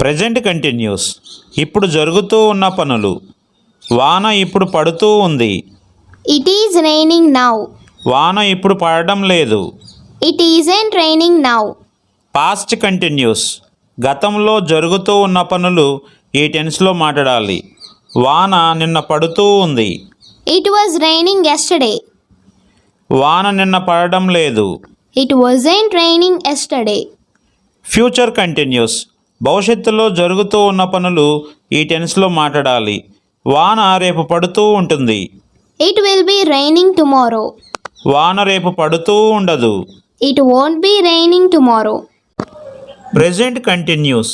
Present continuous ఇప్పుడు జరుగుతూ ఉన్న పనులు. వాన ఇప్పుడు పడుతూ ఉంది. It is raining now. వాన ఇప్పుడు పడడం లేదు. It isn't raining now. Past continuous గతంలో జరుగుతూ ఉన్న పనులు ఈ టెన్స్లో మాట్లాడాలి. వాన నిన్న పడుతూ ఉంది. It was raining yesterday. వాన నిన్న పడడం లేదు. It wasn't raining yesterday. Future continuous భవిష్యత్తులో జరుగుతూ ఉన్న పనులు ఈ టెన్స్లో మాట్లాడాలి వాన రేపు పడుతూ ఉంటుంది It will be raining tomorrow. వాన రేపు పడుతూ ఉండదు It won't be raining tomorrow. Present continuous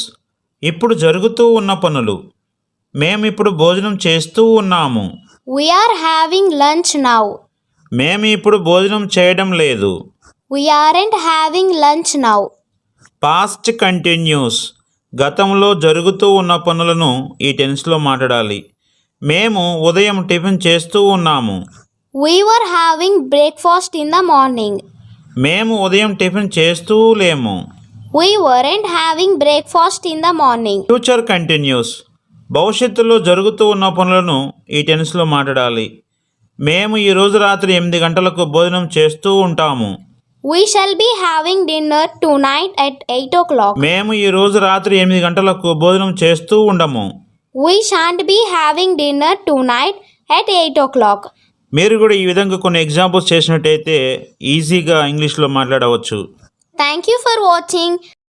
ఇప్పుడు జరుగుతూ ఉన్న పనులు మేము ఇప్పుడు భోజనం చేస్తూ ఉన్నాము are having lunch now. మేము ఇప్పుడు భోజనం చేయడం లేదు aren't having lunch now. Past continuous గతంలో జరుగుతూ ఉన్న పనులను ఈ టెన్స్లో మాట్లాడాలి. మేము ఉదయం టిఫిన్ చేస్తూ ఉన్నాము. We were having breakfast in the morning. మేము ఉదయం టిఫిన్ చేస్తూ లేము. We weren't having breakfast in the morning. Future continuous భవిష్యత్తులో జరుగుతూ ఉన్న పనులను ఈ టెన్స్లో మాట్లాడాలి. మేము ఈరోజు రాత్రి ఎనిమిది గంటలకు భోజనం చేస్తూ ఉంటాము. We shall be having dinner tonight at 8 o'clock. మేము ఈరోజు రాత్రి ఎనిమిది గంటలకు భోజనం చేస్తూ ఉండము We shan't be having dinner tonight at 8 o'clock. మీరు కూడా ఈ విధంగా కొన్ని ఎగ్జాంపుల్స్ చేసినట్టయితే ఈజీగా ఇంగ్లీష్లో మాట్లాడవచ్చు Thank you for watching.